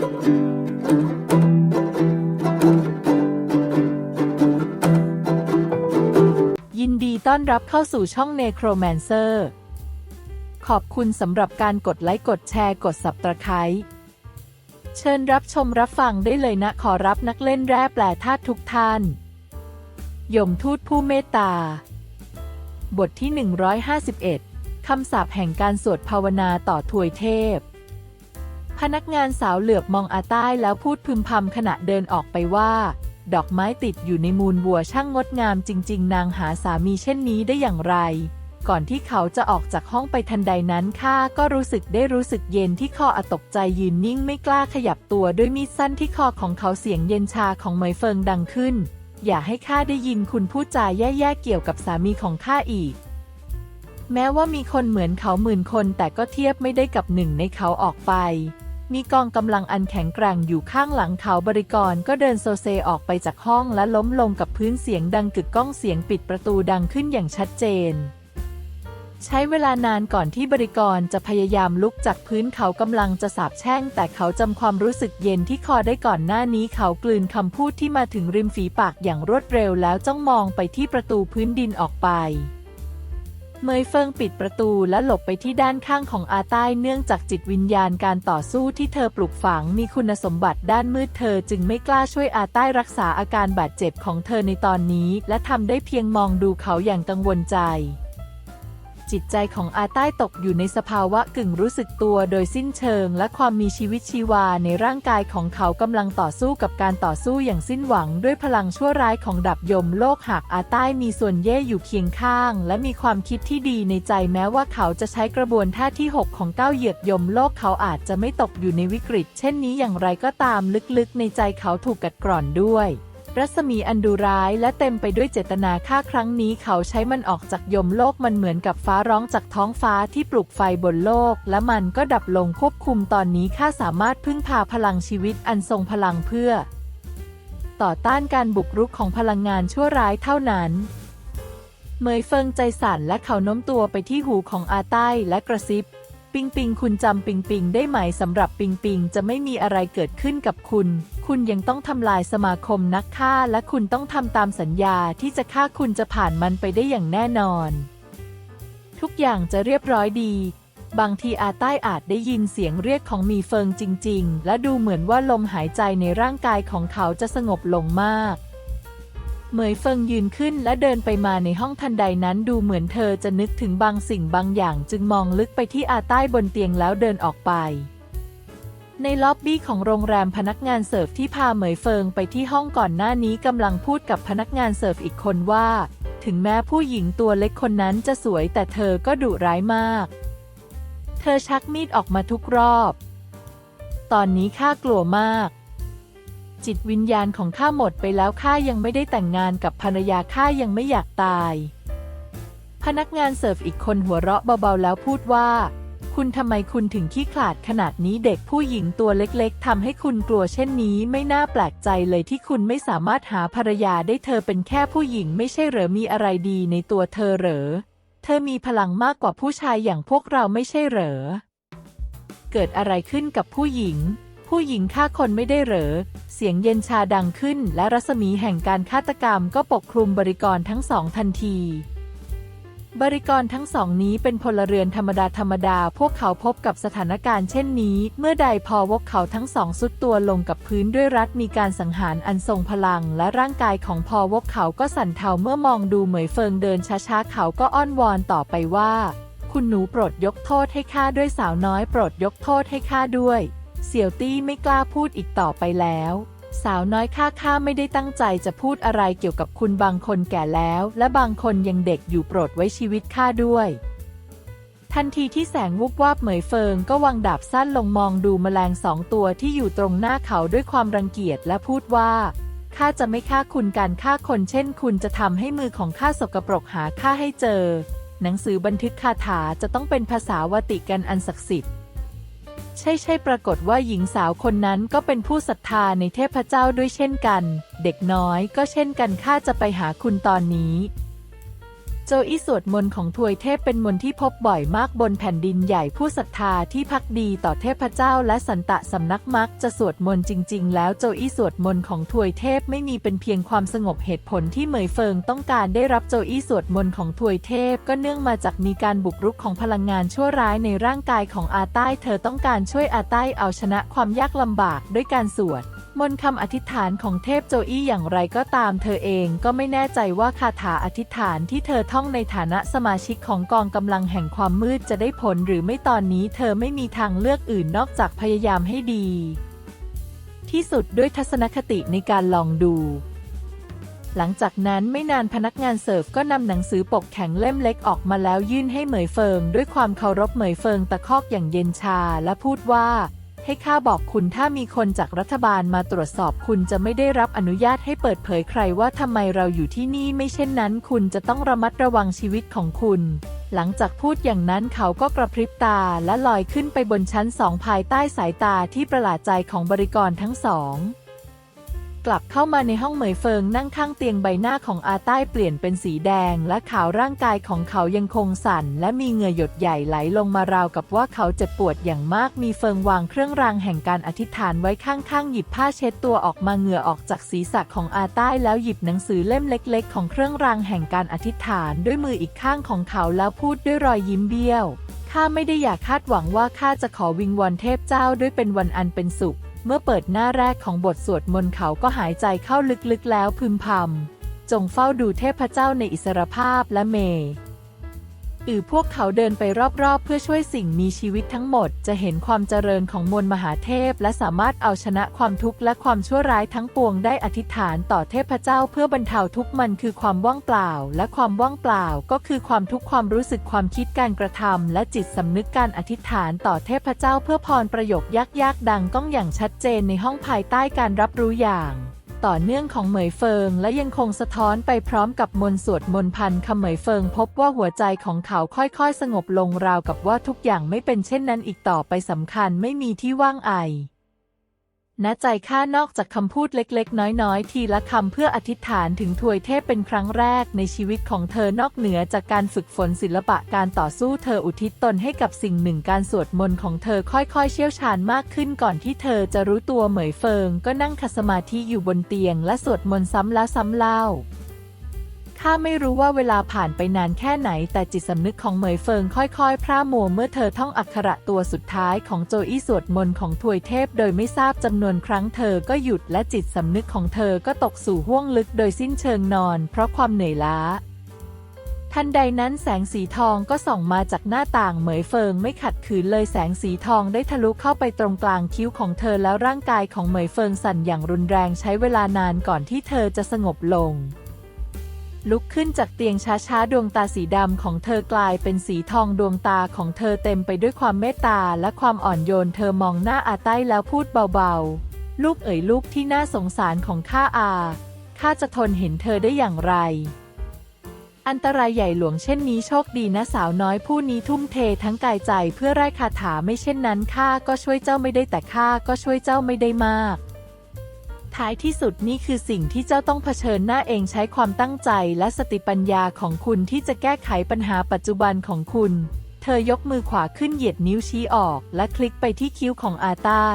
ยินดีต้อนรับเข้าสู่ช่อง Necromancer ขอบคุณสำหรับการกดไลค์กดแชร์กด Subscribe เชิญรับชมรับฟังได้เลยนะขอรับนักเล่นแร่แปลธาตุทุกท่าน ยมทูตผู้เมตตา บทที่ 151คำสาปแห่งการสวดภาวนาต่อถวยเทพ พนักงานสาวเหลือบมองอาใต้แล้วพูดพึมพำขณะเดินออกไปว่า ดอกไม้ติดอยู่ในมูลวัวช่างงดงามจริง ๆ นางหาสามีเช่นนี้ได้อย่างไร ก่อนที่เขาจะออกจากห้องไปทันใดนั้นข้าก็รู้สึกได้รู้สึกเย็นที่คออตกใจยืนนิ่งไม่กล้าขยับตัวด้วยมีดสั้นที่คอของเขาเสียงเย็นชาของเหมยเฟิงดังขึ้น อย่าให้ข้าได้ยินคุณพูดจาแย่ๆเกี่ยวกับสามีของข้าอีกแม้ว่ามีคนเหมือนเขาหมื่นคนแต่ก็เทียบไม่ได้กับหนึ่งในเขาออกไป มีกองกำลังอันแข็งแกร่งอยู่ข้างหลังเขาบริกรก็เดินโซเซออกไปจากห้องและล้มลงกับพื้นเสียงดังกึกก้องเสียงปิดประตูดังขึ้นอย่างชัดเจน ใช้เวลานานก่อนที่บริกรจะพยายามลุกจากพื้นเขากำลังจะสาบแช่ง แต่เขาจำความรู้สึกเย็นที่คอได้ก่อนหน้านี้เขากลืนคำพูดที่มาถึงริมฝีปากอย่างรวดเร็วแล้วจ้องมองไปที่ประตูพื้นดินออกไป เมยเฟิงปิดประตูและหลบไปที่ด้านข้างของอาใต้เนื่องจากจิตวิญญาณการต่อสู้ที่เธอปลูกฝังมีคุณสมบัติด้านมืดเธอจึงไม่กล้าช่วยอาใต้รักษาอาการบาดเจ็บของเธอในตอนนี้ และทำได้เพียงมองดูเขาอย่างกังวลใจ จิตใจของอาใต้ตกอยู่ในสภาวะกึ่งรู้สึกตัวโดยสิ้นเชิง และความมีชีวิตชีวาในร่างกายของเขากำลังต่อสู้กับการต่อสู้อย่างสิ้นหวัง ด้วยพลังชั่วร้ายของดับยมโลกหากอาใต้มีส่วนเย่อยู่เคียงข้าง และมีความคิดที่ดีในใจแม้ว่าเขาจะใช้กระบวนท่าที่ 6 ของเก้าเหยียดยมโลกเขาอาจจะไม่ตกอยู่ในวิกฤต เช่นนี้อย่างไรก็ตามลึกๆ ในใจเขาถูกกัดกร่อนด้วย รัศมีอันดุร้ายและเต็มไปด้วยเจตนาฆ่าครั้งนี้เขาใช้มันออกจากยมโลกมันเหมือนกับฟ้าร้องจากท้องฟ้าที่ปลุกไฟบนโลก และมันก็ดับลงควบคุมตอนนี้ข้าสามารถพึ่งพาพลังชีวิตอันทรงพลังเพื่อ ต่อต้านการบุกรุกของพลังงานชั่วร้ายเท่านั้นเมยเฟิงใจสั่นและเขาโน้มตัวไปที่หูของอาใต้และกระซิบ ปิงปิงคุณจำปิงปิงได้ไหมสำหรับปิงปิงจะไม่มีอะไรเกิดขึ้นกับคุณ คุณยังต้องทำลายสมาคมนักฆ่าและคุณต้องทำตามสัญญาที่จะฆ่าคุณจะผ่านมันไปได้อย่างแน่นอน ทุกอย่างจะเรียบร้อยดี บางทีอาใต้อาจได้ยินเสียงเรียกของมีเฟิงจริง ๆ และดูเหมือนว่าลมหายใจในร่างกายของเขาจะสงบลงมาก เหมยเฟิงยืนขึ้นและเดินไปมาในห้องทันใดนั้นดูเหมือนเธอจะนึกถึงบางสิ่งบางอย่างจึงมองลึกไปที่อาใต้บนเตียงแล้วเดินออกไป ในล็อบบี้ของโรงแรมพนักงานเสิร์ฟที่พาเหมยเฟิงไปที่ห้องก่อนหน้านี้กำลังพูดกับพนักงานเสิร์ฟอีกคนว่า ถึงแม้ผู้หญิงตัวเล็กคนนั้นจะสวยแต่เธอก็ดุร้ายมาก เธอชักมีดออกมาทุกรอบ ตอนนี้ข้ากลัวมาก จิตวิญญาณของข้าหมดไปแล้วข้ายังไม่ได้แต่งงานกับภรรยาข้ายังไม่อยากตาย พนักงานเสิร์ฟอีกคนหัวเราะเบาๆแล้วพูดว่า คุณทำไมคุณถึงขี้ขลาดขนาดนี้เด็กผู้หญิงตัวเล็กๆทำให้คุณกลัวเช่นนี้ไม่น่าแปลกใจเลยที่คุณไม่สามารถหาภรรยาได้เธอเป็นแค่ผู้หญิงไม่ใช่เหรอมีอะไรดีในตัวเธอเหรอ เธอมีพลังมากกว่าผู้ชายอย่างพวกเราไม่ใช่เหรอ เกิดอะไรขึ้นกับผู้หญิง ผู้หญิงฆ่าคนไม่ได้เหรอ เสียงเย็นชาดังขึ้น และรัศมีแห่งการฆาตกรรมก็ปกคลุมบริกรทั้งสองทันที บริกรทั้งสองนี้เป็นพลเรือนธรรมดาธรรมดา พวกเขาพบกับสถานการณ์เช่นนี้ เมื่อใดพอวกเขาทั้งสองสุดตัวลงกับพื้นด้วยรัฐมีการสังหารอันทรงพลัง และร่างกายของพอวกเขาก็สั่นเทาเมื่อมองดูเหมยเฟิงเดินช้าๆเขาก็อ้อนวอนต่อไปว่า คุณหนูโปรดยกโทษให้ข้าด้วยสาวน้อยโปรดยกโทษให้ข้าด้วย เสี่ยวตี้ไม่กล้าพูดอีกต่อไปแล้ว สาวน้อยข้าข้าไม่ได้ตั้งใจจะพูดอะไรเกี่ยวกับคุณบางคนแก่แล้ว และบางคนยังเด็กอยู่โปรดไว้ชีวิตข้าด้วย ทันทีที่แสงวุบวาบเหมยเฟิงก็วางดาบสั้นลงมองดูแมลงสองตัวที่อยู่ตรงหน้าเขาด้วยความรังเกียจและพูดว่าข้าจะไม่ฆ่าคุณการฆ่าคนเช่น คุณจะทำให้มือของข้าสกปรกหาข้าให้เจอ หนังสือบันทึกคาถาจะต้องเป็นภาษาวติกันอันศักดิ์สิทธิ์ ใช่ใช่ปรากฏว่าหญิงสาวคนนั้นก็เป็นผู้ศรัทธาในเทพเจ้าด้วยเช่นกัน เด็กน้อยก็เช่นกันข้าจะไปหาคุณตอนนี้ โจอี้สวดมนต์ของทวยเทพเป็นมนต์ที่พบบ่อยมากบนแผ่นดินใหญ่ผู้ศรัทธาที่พักดีต่อเทพเจ้าและสันตะสำนักมักจะสวดมนต์จริง ๆ แล้วโจอี้สวดมนต์ของทวยเทพไม่มีเป็นเพียงความสงบเหตุผลที่เหมยเฟิงต้องการได้รับโจอี้สวดมนต์ของทวยเทพ ก็เนื่องมาจากมีการบุกรุกของพลังงานชั่วร้ายในร่างกายของอาใต้ เธอต้องการช่วยอาใต้เอาชนะความยากลำบากด้วยการสวด มนต์คำอธิษฐานของเทพโจอี้อย่างไรก็ตามเธอเองก็ไม่แน่ใจว่าคาถาอธิษฐานที่เธอท่องในฐานะสมาชิกของกองกำลังแห่งความมืดจะได้ผลหรือไม่ตอนนี้เธอไม่มีทางเลือกอื่นนอกจากพยายามให้ดี ที่สุดด้วยทัศนคติในการลองดู หลังจากนั้นไม่นานพนักงานเสิร์ฟก็นำหนังสือปกแข็งเล่มเล็กออกมาแล้วยื่นให้เหมยเฟิงด้วยความเคารพเหมยเฟิงตะคอกอย่างเย็นชาและพูดว่า ให้ข้าบอกคุณถ้ามีคนจากรัฐบาลมาตรวจสอบคุณจะไม่ได้รับอนุญาตให้เปิดเผยใครว่าทำไมเราอยู่ที่นี่ไม่เช่นนั้น คุณจะต้องระมัดระวังชีวิตของคุณ หลังจากพูดอย่างนั้นเขาก็กระพริบตาและลอยขึ้นไปบนชั้นสองภายใต้สายตาที่ประหลาดใจของบริกรทั้งสอง กลับเข้ามาในห้องเหมยเฟิงนั่งข้างเตียงใบหน้าของอาใต้เปลี่ยนเป็นสีแดง และขาวร่างกายของเขายังคงสั่น และมีเหงื่อหยดใหญ่ไหลลงมาราวกับว่าเขาเจ็บปวดอย่างมากมีเฟิงวางเครื่องรางแห่งการอธิษฐานไว้ข้างๆหยิบผ้าเช็ดตัวออกมาเหงื่อออกจากศีรษะของอาใต้แล้วหยิบหนังสือเล่มเล็ก ๆ ของเครื่องรางแห่งการอธิษฐานด้วยมืออีกข้างของเขาแล้วพูดด้วยรอยยิ้มเบี้ยวข้าไม่ได้อยากคาดหวังว่าข้าจะขอวิงวอนเทพเจ้าด้วยเป็นวันอันเป็นสุข เมื่อเปิดหน้าแรกของบทสวดมนต์เขาก็หายใจเข้าลึกๆแล้วพึมพำ จงเฝ้าดูเทพเจ้าในอิสรภาพและเม อือพวกเขาเดินไปรอบๆ เพื่อช่วยสิ่งมีชีวิตทั้งหมด จะเห็นความเจริญของมวลมหาเทพ และสามารถเอาชนะความทุกข์และความชั่วร้ายทั้งปวงได้อธิษฐานต่อเทพเจ้าเพื่อบรรเทาทุกข์มันคือความว่างเปล่า และความว่างเปล่าก็คือความทุกข์ความรู้สึกความคิดการกระทำและจิตสำนึกการอธิษฐานต่อเทพเจ้าเพื่อพรประโยคยากๆดังก้องอย่างชัดเจนในห้องภายใต้การรับรู้อย่าง ต่อเนื่องของเหมยเฟิง และยังคงสะท้อนไปพร้อมกับมนสวดมนพันคำเหมยเฟิง พบว่าหัวใจของเขาค่อยๆ สงบลงราวกับว่าทุกอย่างไม่เป็นเช่นนั้นอีกต่อไปสำคัญไม่มีที่ว่างไอ ณใจข้านอกจากคำพูดเล็กๆ น้อยๆ ทีละคำเพื่ออธิษฐานถึงถวยเทพเป็นครั้งแรกในชีวิตของเธอนอกเหนือจากการฝึกฝนศิลปะการต่อสู้เธออุทิศตนให้กับสิ่งหนึ่งการสวดมนต์ของเธอค่อยๆ เชี่ยวชาญมากขึ้นก่อนที่เธอจะรู้ตัวเหมยเฟิง ก็นั่งคัดสมาธิอยู่บนเตียงและสวดมนต์ซ้ำแล้วซ้ำเล่า ข้าไม่รู้ว่าเวลาผ่านไปนานแค่ไหน แต่จิตสำนึกของเหมยเฟิงค่อยๆ พร่ามัวเมื่อเธอท่องอักขระตัวสุดท้ายของโจอี้สวดมนต์ของทวยเทพ โดยไม่ทราบจำนวนครั้งเธอก็หยุดและจิตสำนึกของเธอก็ตกสู่ห้วงลึกโดยสิ้นเชิงนอน เพราะความเหนื่อยล้าทันใดนั้นแสงสีทองก็ส่องมาจากหน้าต่างเหมยเฟิงไม่ขัดขืนเลยแสงสีทองได้ทะลุเข้าไปตรงกลางคิ้วของเธอแล้วร่างกายของเหมยเฟิงสั่นอย่างรุนแรงใช้เวลานานก่อนที่เธอจะสงบลง ลุกขึ้นจากเตียงช้าๆ ดวงตาสีดำของเธอกลายเป็นสีทองดวงตาของเธอเต็มไปด้วยความเมตตาและความอ่อนโยน เธอมองหน้าอาใต้แล้วพูดเบาๆ ลูกเอ๋ยลูกที่น่าสงสารของข้าอาข้าจะทนเห็นเธอได้อย่างไร อันตรายใหญ่หลวงเช่นนี้โชคดีนะสาวน้อยผู้นี้ทุ่มเททั้งกายใจเพื่อไร้คาถาไม่เช่นนั้นข้าก็ช่วยเจ้าไม่ได้แต่ข้าก็ช่วยเจ้าไม่ได้มาก ท้ายที่สุดนี่คือสิ่งที่เจ้าต้องเผชิญหน้าเองใช้ความตั้งใจและสติปัญญาของคุณที่จะแก้ไขปัญหาปัจจุบันของคุณ เธอยกมือขวาขึ้นเหยียดนิ้วชี้ออก และคลิกไปที่คิ้วของอาใต้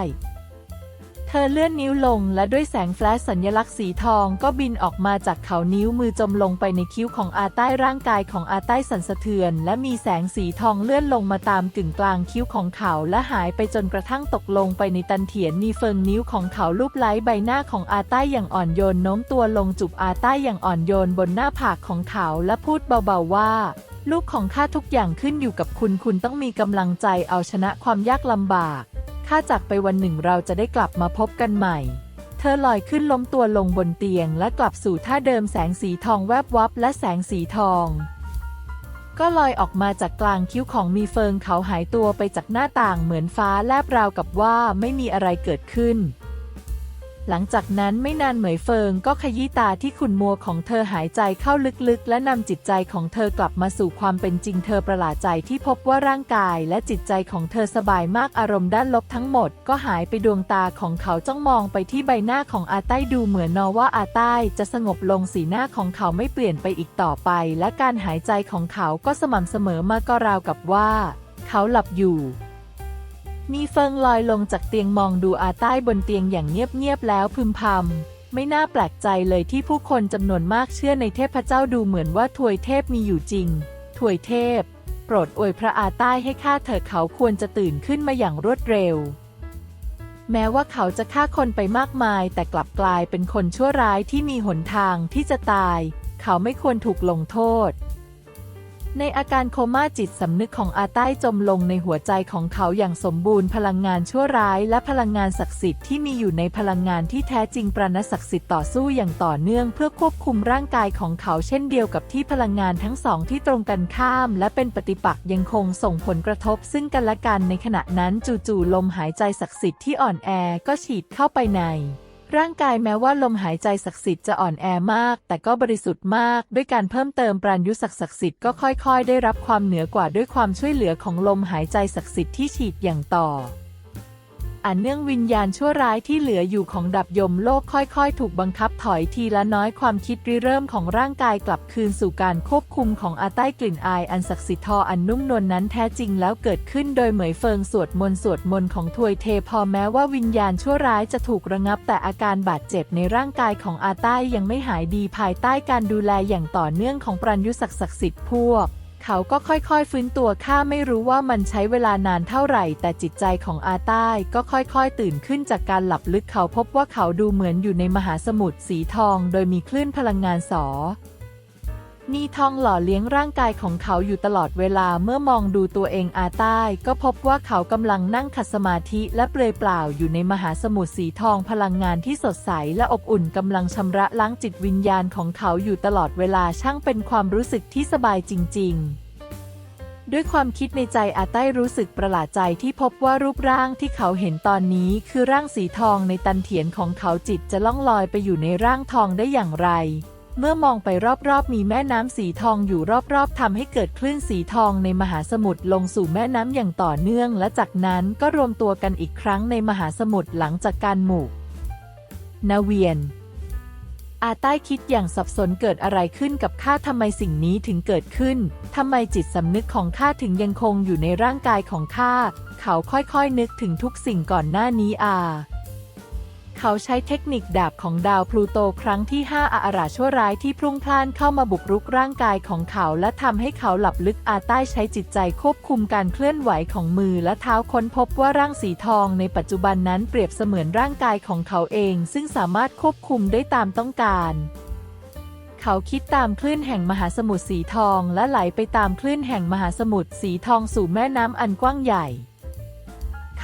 อเลื่อนนิ้วลงและด้วยแสงแฟลชสัญลักษณ์สีทองก็บินออกมาจากเขานิ้วมือจมลงไปในคิ้วของอาใต้ร่างกายของอาใต้สั่นสะเทือน และมีแสงสีทองเลื่อนลงมาตามกึ่งกลางคิ้วของเขาและหายไปจนกระทั่งตกลงไปในตันเถียนมีเฟิงนิ้วของเขาลูบไล้ใบหน้าของอาใต้อย่างอ่อนโยนโน้มตัวลงจุบอาใต้อย่างอ่อนโยนบนหน้าผากของเขาและพูดเบาๆว่าลูกของข้าทุกอย่างขึ้นอยู่กับคุณ คุณต้องมีกำลังใจเอาชนะความยากลำบาก ข้าจากไปวันหนึ่งเราจะได้กลับมาพบกันใหม่ เธอลอยขึ้นล้มตัวลงบนเตียงและกลับสู่ท่าเดิมแสงสีทองแวบวับและแสงสีทอง ก็ลอยออกมาจากกลางคิ้วของมีเฟิงเขาหายตัวไปจากหน้าต่างเหมือนฟ้าแลบราวกับว่าไม่มีอะไรเกิดขึ้น หลังจากนั้นไม่นานเหมยเฟิงก็ขยี้ตาที่ขุ่นมัวของเธอหายใจเข้าลึกๆ และนำจิตใจของเธอกลับมาสู่ความเป็นจริงเธอประหลาดใจที่พบว่าร่างกายและจิตใจของเธอสบายมากอารมณ์ด้านลบทั้งหมด ก็หายไปดวงตาของเขาจ้องมองไปที่ใบหน้าของอาใต้ดูเหมือนนอว่าอาใต้จะสงบลงสีหน้าของเขาไม่เปลี่ยนไปอีกต่อไป และการหายใจของเขาก็สม่ำเสมอมาก็ราวกับว่า เขาหลับอยู่ มีเฟิงลอยลงจากเตียงมองดูอาใต้บนเตียงอย่างเงียบๆแล้วพึมพำไม่น่าแปลกใจเลยที่ผู้คนจำนวนมากเชื่อในเทพเจ้าดูเหมือนว่าถวยเทพมีอยู่จริง ถวยเทพ โปรดอวยพระอาใต้ให้ข้าเถิดเขาควรจะตื่นขึ้นมาอย่างรวดเร็ว แม้ว่าเขาจะฆ่าคนไปมากมาย แต่กลับกลายเป็นคนชั่วร้ายที่มีหนทางที่จะตาย เขาไม่ควรถูกลงโทษ ในอาการโคม่าจิตสำนึกของอาใต้จมลงในหัวใจของเขาอย่างสมบูรณ์พลังงานชั่วร้ายและพลังงานศักดิ์สิทธิ์ที่มีอยู่ในพลังงานที่แท้จริงประณศักดิ์สิทธิ์ต่อสู้อย่างต่อเนื่องเพื่อควบคุมร่างกายของเขาเช่นเดียวกับที่พลังงานทั้งสองที่ตรงกันข้าม และเป็นปฏิปักษ์ยังคงส่งผลกระทบ ซึ่งกันและกันในขณะนั้นจู่ๆลมหายใจศักดิ์สิทธิ์ที่อ่อนแอก็ฉีดเข้าไปใน ร่างกายแม้ว่าลมหายใจศักดิ์สิทธิ์จะอ่อนแอมาก แต่ก็บริสุทธิ์มาก ด้วยการเพิ่มเติมปราณยุศักดิ์ศักดิ์สิทธิ์ก็ค่อยๆ ได้รับความเหนือกว่าด้วยความช่วยเหลือของลมหายใจศักดิ์สิทธิ์ที่ฉีดอย่างต่อ อันเนื่องวิญญาณชั่วร้ายที่เหลืออยู่ของดับยมโลกค่อยๆ ถูกบังคับถอยทีละน้อยความคิดริเริ่มของร่างกายกลับคืนสู่การควบคุมของอาใต้กลิ่นอายอันศักดิ์สิทธิ์ทออันนุ่มนวลนนั้นแท้จริงแล้วเกิดขึ้นโดยเหมยเฟิงสวดมนต์สวดมนต์ของทวยเทพอแม้ว่าวิญญาณชั่วร้ายจะถูกระงับแต่อาการบาดเจ็บในร่างกายของอาใต้ยังไม่หายดีภายใต้การดูแลอย่างต่อเนื่องของปรัญยุศักดิ์ศักดิ์สิทธิ์พวก เขาก็ค่อยๆ ฟื้นตัวข้าไม่รู้ว่ามันใช้เวลานานเท่าไหร่ แต่จิตใจของอาใต้ก็ค่อยๆ ตื่นขึ้นจากการหลับลึกเขาพบว่าเขาดูเหมือนอยู่ในมหาสมุทรสีทอง โดยมีคลื่นพลังงานสอ นี่ทองหล่อเลี้ยงร่างกายของเขาอยู่ตลอดเวลาเมื่อมองดูตัวเองอาใต้ ก็พบว่าเขากำลังนั่งขัดสมาธิและเปลือยเปล่าอยู่ในมหาสมุทรสีทองพลังงานที่สดใสและอบอุ่นกำลังชำระล้างจิตวิญญาณของเขาอยู่ตลอดเวลาช่างเป็นความรู้สึกที่สบายจริง ๆด้วยความคิดในใจอาใต้รู้สึกประหลาดใจที่พบว่ารูปร่างที่เขาเห็นตอนนี้คือร่างสีทองในตันเถียนของเขาจิตจะล่องลอยไปอยู่ในร่างทองได้อย่างไร เมื่อมองไปรอบๆ มีแม่น้ำสีทองอยู่รอบๆทำให้เกิดคลื่นสีทองในมหาสมุทรลงสู่แม่น้ำอย่างต่อเนื่อง และจากนั้นก็รวมตัวกันอีกครั้งในมหาสมุทรหลังจากการหมู่นาเวียน อาใต้คิดอย่างสับสนเกิดอะไรขึ้นกับข้าทำไมสิ่งนี้ถึงเกิดขึ้นทำไมจิตสำนึกของข้าถึงยังคงอยู่ในร่างกายของข้า เขาค่อยๆนึกถึงทุกสิ่งก่อนหน้านี้อา เขาใช้เทคนิคดาบของดาวพลูโตครั้งที่ 5 อาอาราชั่วร้ายที่พรุ่งพล่านเข้ามาบุกรุกร่างกายของเขา และทำให้เขาหลับลึกอาใต้ใช้จิตใจควบคุมการเคลื่อนไหวของมือและเท้าค้นพบว่าร่างสีทองในปัจจุบันนั้นเปรียบเสมือนร่างกายของเขาเอง ซึ่งสามารถควบคุมได้ตามต้องการเขาคิดตามคลื่นแห่งมหาสมุทรสีทองและไหลไปตามคลื่นแห่งมหาสมุทรสีทองสู่แม่น้ำอันกว้างใหญ่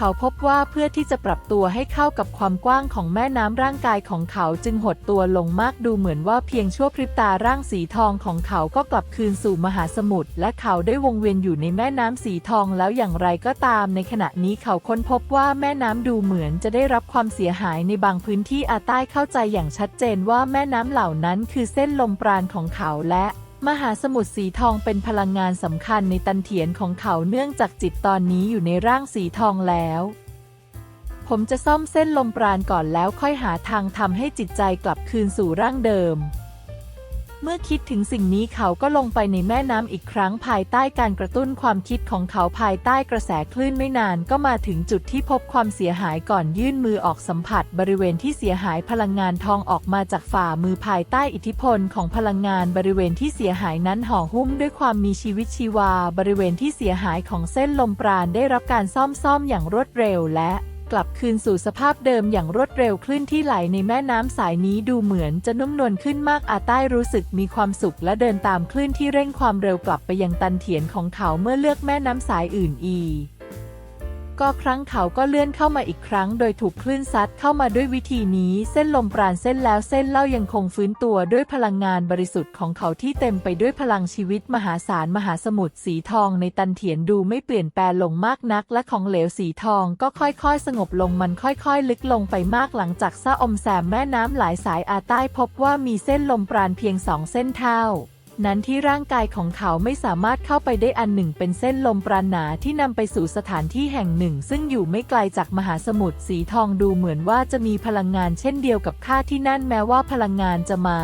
เขาพบว่าเพื่อที่จะปรับตัวให้เข้ากับความกว้างของแม่น้ำร่างกายของเขาจึงหดตัวลงมากดูเหมือนว่าเพียงชั่วพริบตาร่างสีทองของเขาก็กลับคืนสู่มหาสมุทรและเขาได้วงเวียนอยู่ในแม่น้ำสีทองแล้วอย่างไรก็ตามในขณะนี้เขาค้นพบว่าแม่น้ำดูเหมือนจะได้รับความเสียหายในบางพื้นที่อาใต้เข้าใจอย่างชัดเจนว่าแม่น้ำเหล่านั้นคือเส้นลมปราณของเขาและ มหาสมุทรสีทองเป็นพลังงานสำคัญในตันเถียนของเขาเนื่องจากจิตตอนนี้อยู่ในร่างสีทองแล้ว ผมจะซ่อมเส้นลมปราณก่อนแล้วค่อยหาทางทำให้จิตใจกลับคืนสู่ร่างเดิม เมื่อคิดถึงสิ่งนี้เขาก็ลงไปในแม่น้ำอีกครั้งภายใต้การกระตุ้นความคิดของเขาภายใต้กระแสคลื่นไม่นานก็มาถึงจุดที่พบความเสียหายก่อนยื่นมือออกสัมผัสบริเวณที่เสียหายพลังงานทองออกมาจากฝ่ามือภายใต้อิทธิพลของพลังงานบริเวณที่เสียหายนั้นห่อหุ้มด้วยความมีชีวิตชีวา บริเวณที่เสียหายของเส้นลมปราณได้รับการซ่อมซ่อมอย่างรวดเร็วและ กลับคืนสู่สภาพเดิมอย่างรวดเร็วคลื่นที่ไหลในแม่น้ำสายนี้ดูเหมือนจะนุ่มนวลขึ้นมากอาใต้รู้สึกมีความสุขและเดินตามคลื่นที่เร่งความเร็วกลับไปยังตันเถียนของเขาเมื่อเลือกแม่น้ำสายอื่นอี ก็ครั้งเขาก็เลื่อนเข้ามาอีกครั้ง โดยถูกคลื่นซัดเข้ามาด้วยวิธีนี้ เส้นลมปราณเส้นแล้วเส้นเล่ายังคงฟื้นตัวด้วยพลังงานบริสุทธิ์ของเขาที่เต็มไปด้วยพลังชีวิตมหาศาลมหาสมุทรสีทองในตันเถียนดูไม่เปลี่ยนแปลงลงมากนัก และของเหลวสีทองก็ค่อยๆ สงบลงมันค่อยๆ ลึกลงไปมากหลังจากซาอมแซมแม่น้ำหลายสายอาใต้พบว่ามีเส้นลมปราณเพียงสองเส้นเท่า นั้นที่ร่างกายของเขาไม่สามารถเข้าไปได้อันหนึ่งเป็นเส้นลมปราณหนาที่นำไปสู่สถานที่แห่งหนึ่ง ซึ่งอยู่ไม่ไกลจากมหาสมุทรสีทองดูเหมือนว่าจะมีพลังงานเช่นเดียวกับข้าที่นั่นแม้ว่าพลังงานจะมา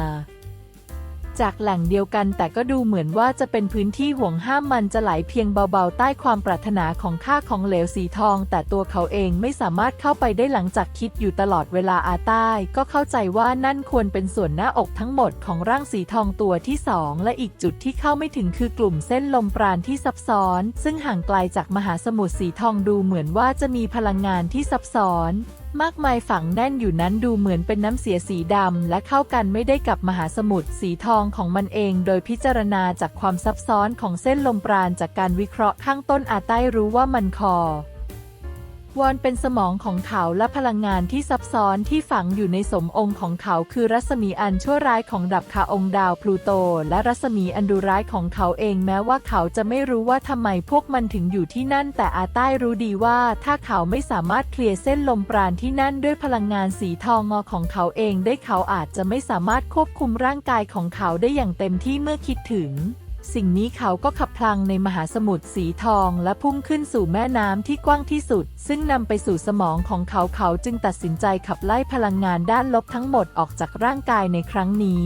จากแหล่งเดียวกันแต่ก็ดูเหมือนว่าจะเป็นพื้นที่ห่วงห้ามมันจะไหลเพียงเบาๆ ใต้ความปรารถนาของข้าของเหลวสีทอง แต่ตัวเขาเองไม่สามารถเข้าไปได้หลังจากคิดอยู่ตลอดเวลาอาใต้ ก็เข้าใจว่านั่นควรเป็นส่วนหน้าอกทั้งหมดของร่างสีทองตัวที่สองและอีกจุดที่เข้าไม่ถึงคือกลุ่มเส้นลมปราณที่ซับซ้อน ซึ่งห่างไกลจากมหาสมุทรสีทองดูเหมือนว่าจะมีพลังงานที่ซับซ้อน มากมายฝังแน่นอยู่นั้นดูเหมือนเป็นน้ำเสียสีดำและเข้ากันไม่ได้กับมหาสมุทรสีทองของมันเอง โดยพิจารณาจากความซับซ้อนของเส้นลมปราณจากการวิเคราะห์ข้างต้นอาใต้รู้ว่ามันคอ วอนเป็นสมองของเขาและพลังงานที่ซับซ้อนที่ฝังอยู่ในสมองค์ของเขาคือรัศมีอันชั่วร้ายของดับคาองดาวพลูโต และรัศมีอันดุร้ายของเขาเองแม้ว่าเขาจะไม่รู้ว่าทำไมพวกมันถึงอยู่ที่นั่น แต่อาใต้รู้ดีว่าถ้าเขาไม่สามารถเคลียร์เส้นลมปราณที่นั่นด้วยพลังงานสีทองงอของเขาเองได้เขาอาจจะไม่สามารถควบคุมร่างกายของเขาได้อย่างเต็มที่เมื่อคิดถึง สิ่งนี้เขาก็ขับพลังในมหาสมุทรสีทองและพุ่งขึ้นสู่แม่น้ำที่กว้างที่สุด ซึ่งนำไปสู่สมองของเขาเขาจึงตัดสินใจขับไล่พลังงานด้านลบทั้งหมดออกจากร่างกายในครั้งนี้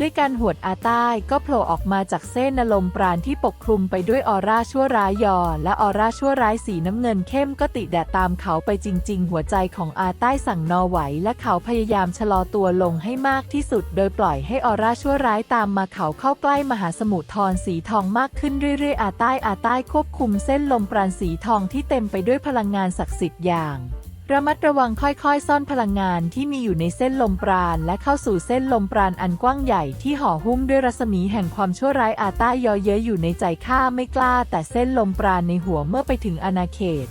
ด้วยการหวดอาใต้ก็โผล่ออกมาจากเส้นนลมปราณที่ปกคลุมไปด้วยออร่าชั่วร้ายยอ และออร่าชั่วร้ายสีน้ำเงินเข้มก็ติดแดดตามเขาไปจริง ๆ หัวใจของอาใต้สั่งนอไหว และเขาพยายามชะลอตัวลงให้มากที่สุด โดยปล่อยให้ออร่าชั่วร้ายตามมาเขาเข้าใกล้มหาสมุทรทอนสีทองมากขึ้นเรื่อยๆอาใต้อาใต้ควบคุมเส้นลมปราณสีทองที่เต็มไปด้วยพลังงานศักดิ์สิทธิ์อย่าง ระมัดระวังค่อยๆ ซ่อนพลังงานที่มีอยู่ในเส้นลมปราณและเข้าสู่เส้นลมปราณอันกว้างใหญ่ที่ห่อหุ้มด้วยรัศมีแห่งความชั่วร้ายอาต้ายอเย้ยอยู่ในใจข้าไม่กล้า แต่เส้นลมปราณในหัวเมื่อไปถึงอาณาเขต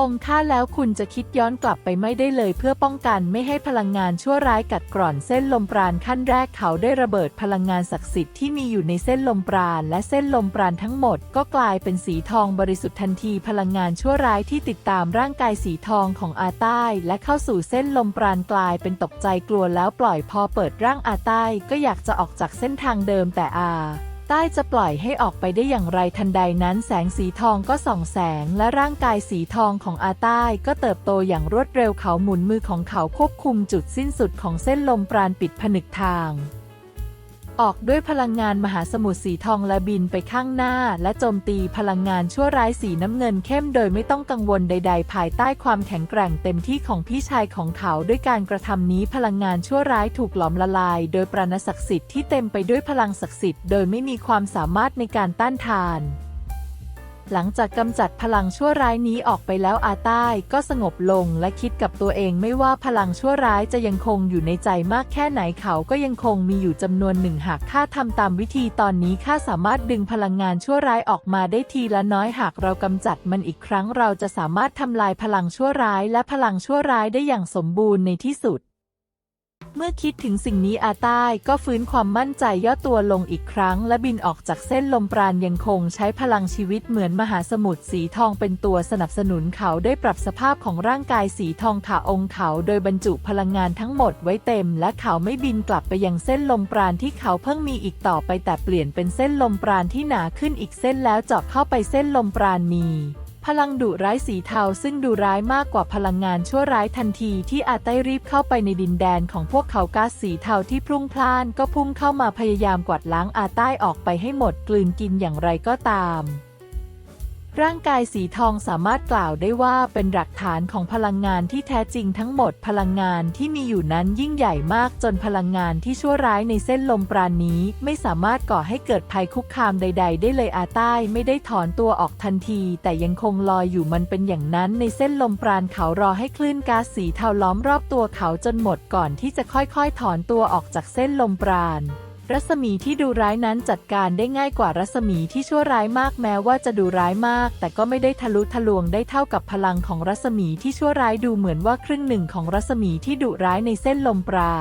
องค์ข้าแล้วคุณจะคิดย้อนกลับไปไม่ได้เลยเพื่อป้องกันไม่ให้พลังงานชั่วร้ายกัดกร่อนเส้นลมปราณขั้นแรกเขาได้ระเบิดพลังงานศักดิ์สิทธิ์ที่มีอยู่ในเส้นลมปราณและเส้นลมปราณทั้งหมด ก็กลายเป็นสีทองบริสุทธิ์ทันทีพลังงานชั่วร้ายที่ติดตามร่างกายสีทองของอาใต้และเข้าสู่เส้นลมปราณกลายเป็นตกใจกลัวแล้วปล่อยพอเปิดร่างอาใต้ก็อยากจะออกจากเส้นทางเดิมแต่อา ใต้จะปล่อยให้ออกไปได้อย่างไรทันใดนั้นแสงสีทองก็ส่องแสง และร่างกายสีทองของอาใต้ก็เติบโตอย่างรวดเร็วเขาหมุนมือของเขาควบคุมจุดสิ้นสุดของเส้นลมปราณปิดผนึกทาง ออกด้วยพลังงานมหาสมุทรสีทองและบินไปข้างหน้า และโจมตีพลังงานชั่วร้ายสีน้ำเงินเข้มโดยไม่ต้องกังวลใด ๆ ภายใต้ความแข็งแกร่งเต็มที่ของพี่ชายของเขาด้วยการกระทำนี้พลังงานชั่วร้ายถูกหลอมละลาย โดยปราณศักดิ์สิทธิ์ที่เต็มไปด้วยพลังศักดิ์สิทธิ์โดยไม่มีความสามารถในการต้านทาน หลังจากกำจัดพลังชั่วร้ายนี้ออกไปแล้วอาใต้ก็สงบลงและคิดกับตัวเองไม่ว่าพลังชั่วร้ายจะยังคงอยู่ในใจมากแค่ไหนเขาก็ยังคงมีอยู่จำนวนหนึ่งหากข้าทำตามวิธีตอนนี้ข้าสามารถดึงพลังงานชั่วร้ายออกมาได้ทีละน้อยหากเรากำจัดมันอีกครั้งเราจะสามารถทำลายพลังชั่วร้ายและพลังชั่วร้ายได้อย่างสมบูรณ์ในที่สุด เมื่อคิดถึงสิ่งนี้อาใต้ก็ฟื้นความมั่นใจย่อตัวลงอีกครั้ง และบินออกจากเส้นลมปราณยังคงใช้พลังชีวิตเหมือนมหาสมุทรสีทองเป็นตัวสนับสนุนเขาได้ปรับสภาพของร่างกายสีทองขาองค์เขา โดยบรรจุพลังงานทั้งหมดไว้เต็ม และเขาไม่บินกลับไปยังเส้นลมปราณที่เขาเพิ่งมีอีกต่อไปแต่เปลี่ยนเป็นเส้นลมปราณที่หนาขึ้นอีกเส้นแล้วเจาะเข้าไปเส้นลมปราณมี พลังดุร้ายสีเทาซึ่งดูร้ายมากกว่าพลังงานชั่วร้ายทันทีที่อาใต้รีบเข้าไปในดินแดนของพวกเขาก๊าซสีเทาที่พรุ่งพล่านก็พุ่งเข้ามาพยายามกวาดล้างอาใต้ออกไปให้หมดกลืนกินอย่างไรก็ตาม ร่างกายสีทองสามารถกล่าวได้ว่าเป็นหลักฐานของพลังงานที่แท้จริงทั้งหมดพลังงานที่มีอยู่นั้นยิ่งใหญ่มากจนพลังงานที่ชั่วร้ายในเส้นลมปราณนี้ ไม่สามารถก่อให้เกิดภัยคุกคามใด ๆ ได้เลยอาใต้ไม่ได้ถอนตัวออกทันที แต่ยังคงลอยอยู่มันเป็นอย่างนั้นในเส้นลมปราณเขารอให้คลื่นก๊าซสีเทาล้อมรอบตัวเขาจนหมดก่อนที่จะค่อยๆ ถอนตัวออกจากเส้นลมปราณ รัศมีที่ดูร้ายนั้นจัดการได้ง่ายกว่ารัศมีที่ชั่วร้ายมากแม้ว่าจะดูร้ายมาก แต่ก็ไม่ได้ทะลุทะลวงได้เท่ากับพลังของรัศมีที่ชั่วร้ายดูเหมือนว่าครึ่งหนึ่งของรัศมีที่ดุร้ายในเส้นลมปรา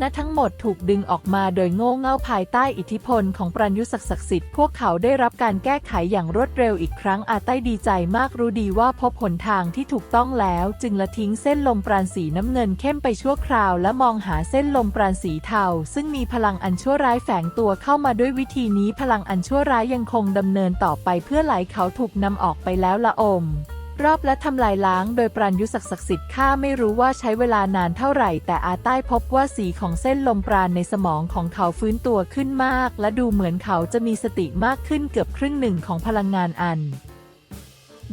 ณทั้งหมดถูกดึงออกมาโดยโง่เง่าภายใต้อิทธิพลของปรัญยุศักดิ์ศักดิ์สิทธิ์พวกเขาได้รับการแก้ไขอย่างรวดเร็วอีกครั้งอาใต้ดีใจมากรู้ดีว่าพบหนทางที่ถูกต้องแล้ว จึงละทิ้งเส้นลมปราณสีน้ำเงินเข้มไปชั่วคราว และมองหาเส้นลมปราณสีเทาซึ่งมีพลังอันชั่วร้ายแฝงตัวเข้ามาด้วยวิธีนี้พลังอันชั่วร้ายยังคงดำเนินต่อไปเพื่อไหลเขาถูกนำออกไปแล้วละอม รอบและทำลายล้างโดยปราณยุศักดิ์ศักดิ์สิทธิ์ข้าไม่รู้ว่าใช้เวลานานเท่าไหร่ แต่อาใต้พบว่าสีของเส้นลมปราณในสมองของเขาฟื้นตัวขึ้นมาก และดูเหมือนเขาจะมีสติมากขึ้นเกือบครึ่งหนึ่งของพลังงานอัน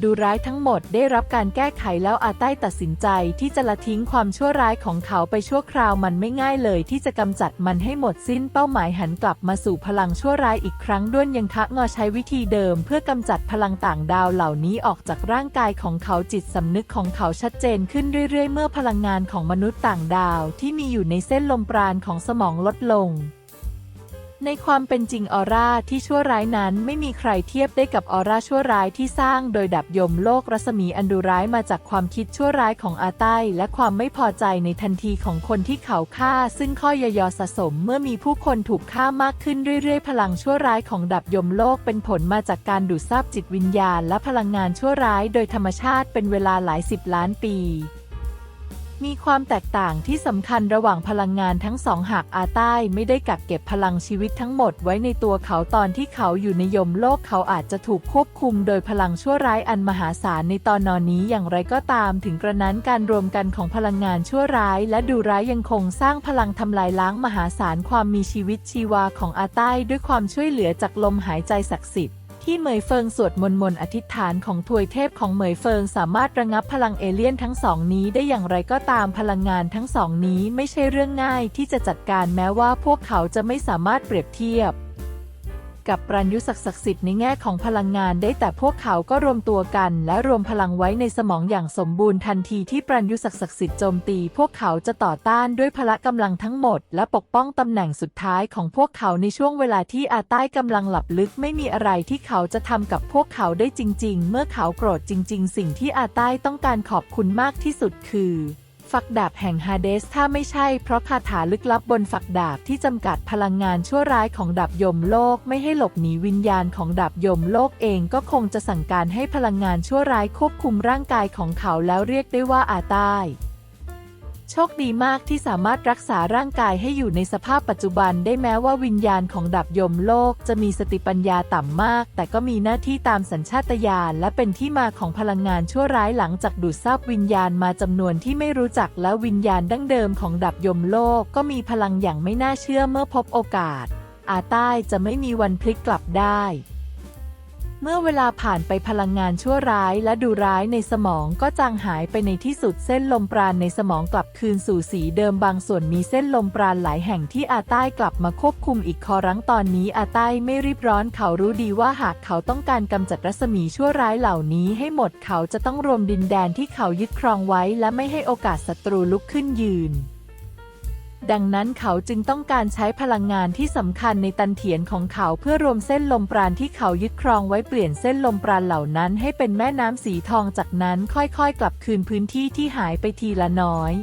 ดูร้ายทั้งหมดได้รับการแก้ไขแล้วอาใต้ตัดสินใจที่จะละทิ้งความชั่วร้ายของเขาไปชั่วคราวมันไม่ง่ายเลยที่จะกำจัดมันให้หมดสิ้นเป้าหมายหันกลับมาสู่พลังชั่วร้ายอีกครั้งด้วนยังคะงอใช้วิธีเดิม เพื่อกำจัดพลังต่างดาวเหล่านี้ออกจากร่างกายของเขาจิตสำนึกของเขาชัดเจนขึ้นเรื่อยๆ เมื่อพลังงานของมนุษย์ต่างดาวที่มีอยู่ในเส้นลมปราณของสมองลดลง ในความเป็นจริงออร่าที่ชั่วร้ายนั้นไม่มีใครเทียบได้กับออร่าชั่วร้ายที่สร้างโดยดับยมโลกรัศมีอันดุร้ายมาจากความคิดชั่วร้ายของอาใต้ และความไม่พอใจในทันทีของคนที่เขาฆ่า ซึ่งข้อยยอสะสมเมื่อมีผู้คนถูกฆ่ามากขึ้นเรื่อยๆ พลังชั่วร้ายของดับยมโลกเป็นผลมาจากการดูดซับจิตวิญญาณ และพลังงานชั่วร้ายโดยธรรมชาติเป็นเวลาหลายสิบล้านปี มีความแตกต่างที่สำคัญระหว่างพลังงานทั้งสองหากอาใต้ไม่ได้กักเก็บพลังชีวิตทั้งหมดไว้ในตัวเขาตอนที่เขาอยู่ในยมโลกเขาอาจจะถูกควบคุมโดยพลังชั่วร้ายอันมหาศาลในตอนนอนนี้อย่างไรก็ตามถึงกระนั้นการรวมกันของพลังงานชั่วร้ายและดูร้ายยังคงสร้างพลังทำลายล้างมหาศาลความมีชีวิตชีวาของอาใต้ด้วยความช่วยเหลือจากลมหายใจศักดิ์สิทธิ์ ที่เหมยเฟิงสวดมนต์มนต์อธิษฐานของทวยเทพของเหมยเฟิงสามารถระงับพลังเอเลี่ยนทั้งสองนี้ได้อย่างไรก็ตามพลังงานทั้งสองนี้ไม่ใช่เรื่องง่ายที่จะจัดการแม้ว่าพวกเขาจะไม่สามารถเปรียบเทียบ กับปรัญยุศักดิ์ศักดิ์สิทธิ์ในแง่ของพลังงานได้แต่พวกเขาก็รวมตัวกัน และรวมพลังไว้ในสมองอย่างสมบูรณ์ทันทีที่ปรัญยุศักดิ์ศักดิ์สิทธิ์โจมตี พวกเขาจะต่อต้านด้วยพละกำลังทั้งหมด และปกป้องตำแหน่งสุดท้ายของพวกเขาในช่วงเวลาที่อาใต้กำลังหลับลึกไม่มีอะไรที่เขาจะทำกับพวกเขาได้จริง ๆ เมื่อเขาโกรธจริง ๆ สิ่งที่อาใต้ต้องการขอบคุณมากที่สุดคือ ฝักดาบแห่งฮาเดสถ้าไม่ใช่ เพราะคาถาลึกลับบนฝักดาบที่จำกัดพลังงานชั่วร้ายของดาบยมโลกไม่ให้หลบหนีวิญญาณของดาบยมโลกเองก็คงจะสั่งการให้พลังงานชั่วร้ายควบคุมร่างกายของเขาแล้วเรียกได้ว่าอาใต้ โชคดีมากที่สามารถรักษาร่างกายให้อยู่ในสภาพปัจจุบันได้แม้ว่าวิญญาณของดับยมโลกจะมีสติปัญญาต่ำมาก แต่ก็มีหน้าที่ตามสัญชาตญาณและเป็นที่มาของพลังงานชั่วร้ายหลังจากดูดซับวิญญาณมาจำนวนที่ไม่รู้จักและวิญญาณดั้งเดิมของดับยมโลกก็มีพลังอย่างไม่น่าเชื่อเมื่อพบโอกาส อาใต้จะไม่มีวันพลิกกลับได้ เมื่อเวลาผ่านไปพลังงานชั่วร้ายและดูร้ายในสมองก็จางหายไปในที่สุดเส้นลมปราณในสมองกลับคืนสู่สีเดิมบางส่วนมีเส้นลมปราณหลายแห่งที่อาใต้กลับมาควบคุมอีกคอรั้งตอนนี้อาใต้ไม่รีบร้อนเขารู้ดีว่าหากเขาต้องการกำจัดรัศมีชั่วร้ายเหล่านี้ให้หมดเขาจะต้องรวมดินแดนที่เขายึดครองไว้และไม่ให้โอกาสศัตรูลุกขึ้นยืน ดังนั้นเขาจึงต้องการใช้พลังงานที่สำคัญในตันเถียนของเขาเพื่อรวมเส้นลมปราณที่เขายึดครองไว้เปลี่ยนเส้นลมปราณเหล่านั้นให้เป็นแม่น้ำสีทองจากนั้นค่อยๆ กลับคืนพื้นที่ที่หายไปทีละน้อย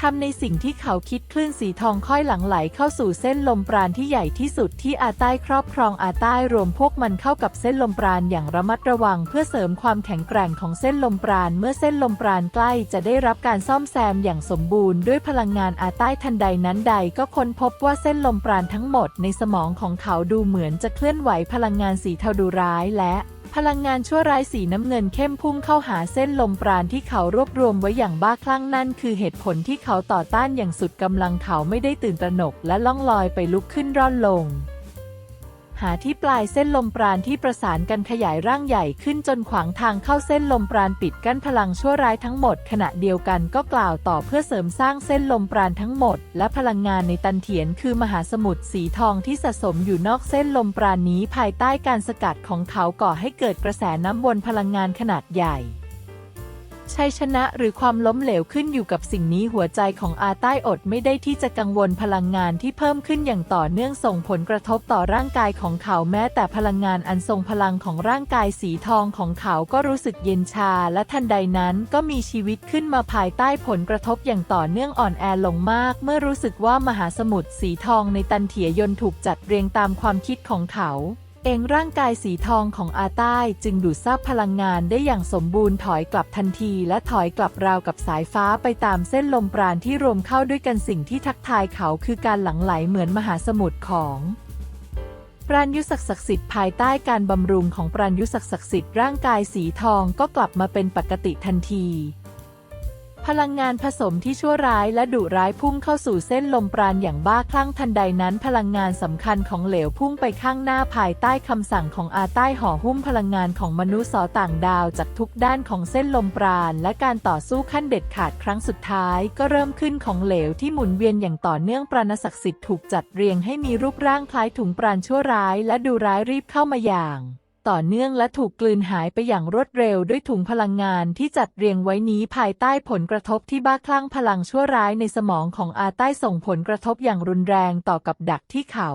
ทำในสิ่งที่เขาคิดคลื่นสีทองค่อยหลังไหลเข้าสู่เส้นลมปราณที่ใหญ่ที่สุดที่อาใต้ครอบครองอาใต้รวมพวกมันเข้ากับเส้นลมปราณอย่างระมัดระวังเพื่อเสริมความแข็งแกร่งของเส้นลมปราณเมื่อเส้นลมปราณใกล้จะได้รับการซ่อมแซมอย่างสมบูรณ์ด้วยพลังงานอาใต้ทันใดนั้นใดก็ค้นพบว่าเส้นลมปราณทั้งหมดในสมองของเขาดูเหมือนจะเคลื่อนไหวพลังงานสีเทาดูร้ายและ พลังงานชั่วร้ายสีน้ำเงินเข้มพุ่งเข้าหาเส้นลมปราณที่เขารวบรวมไว้อย่างบ้าคลั่งนั่นคือเหตุผลที่เขาต่อต้านอย่างสุดกำลังเขาไม่ได้ตื่นตระหนกและล่องลอยไปลุกขึ้นร่อนลง หาที่ปลายเส้นลมปราณที่ประสานกันขยายร่างใหญ่ขึ้นจนขวางทางเข้าเส้นลมปราณปิดกั้นพลังชั่วร้ายทั้งหมด ขณะเดียวกันก็กล่าวต่อเพื่อเสริมสร้างเส้นลมปราณทั้งหมด และพลังงานในตันเถียนคือมหาสมุทรสีทองที่สะสมอยู่นอกเส้นลมปราณนี้ภายใต้การสกัดของเขาก่อให้เกิดกระแสน้ำวนพลังงานขนาดใหญ่ ชัยชนะหรือความล้มเหลวขึ้นอยู่กับสิ่งนี้หัวใจของอาใต้อดไม่ได้ที่จะกังวลพลังงานที่เพิ่มขึ้นอย่างต่อเนื่องส่งผลกระทบต่อร่างกายของเขาแม้แต่พลังงานอันทรงพลังของร่างกายสีทองของเขาก็รู้สึกเย็นชา และทันใดนั้นก็มีชีวิตขึ้นมาภายใต้ผลกระทบอย่างต่อเนื่องอ่อนแอลงมาก เมื่อรู้สึกว่ามหาสมุทรสีทองในตันเถียยนถูกจัดเรียงตามความคิดของเขา เองร่างกายสีทองของอาใต้จึงดูดซับพลังงานได้อย่างสมบูรณ์ถอยกลับทันที และถอยกลับราวกับสายฟ้าไปตามเส้นลมปราณที่รวมเข้าด้วยกันสิ่งที่ทักทายเขาคือการหลั่งไหลเหมือนมหาสมุทรของปราณยุศักดิ์ศักดิ์สิทธิ์ภายใต้การบำรุงของปราณยุศักดิ์ศักดิ์สิทธิ์ร่างกายสีทองก็กลับมาเป็นปกติทันที พลังงานผสมที่ชั่วร้ายและดุร้ายพุ่งเข้าสู่เส้นลมปราณอย่างบ้าคลั่งทันใดนั้น พลังงานสำคัญของเหลวพุ่งไปข้างหน้าภายใต้คำสั่งของอาใต้ห่อหุ้มพลังงานของมนุษย์สอต่างดาวจากทุกด้านของเส้นลมปราณและการต่อสู้ขั้นเด็ดขาดครั้งสุดท้าย ก็เริ่มขึ้นของเหลวที่หมุนเวียนอย่างต่อเนื่องปราณศักดิ์สิทธิ์ถูกจัดเรียงให้มีรูปร่างคล้ายถุงปราณชั่วร้ายและดูร้ายรีบเข้ามาอย่าง ต่อเนื่องและถูกกลืนหายไปอย่างรวดเร็วด้วยถุงพลังงานที่จัดเรียงไว้นี้ภายใต้ผลกระทบที่บ้าคลั่งพลังชั่วร้ายในสมองของอาใต้ส่งผลกระทบอย่างรุนแรงต่อกับดักที่เขา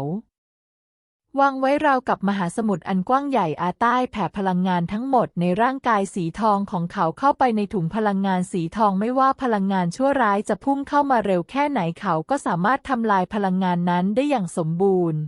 วางไว้ราวกับมหาสมุทรอันกว้างใหญ่อาใต้แผ่พลังงานทั้งหมดในร่างกายสีทองของเขาเข้าไปในถุงพลังงานสีทองไม่ว่าพลังงานชั่วร้ายจะพุ่งเข้ามาเร็วแค่ไหนเขาก็สามารถทำลายพลังงานนั้นได้อย่างสมบูรณ์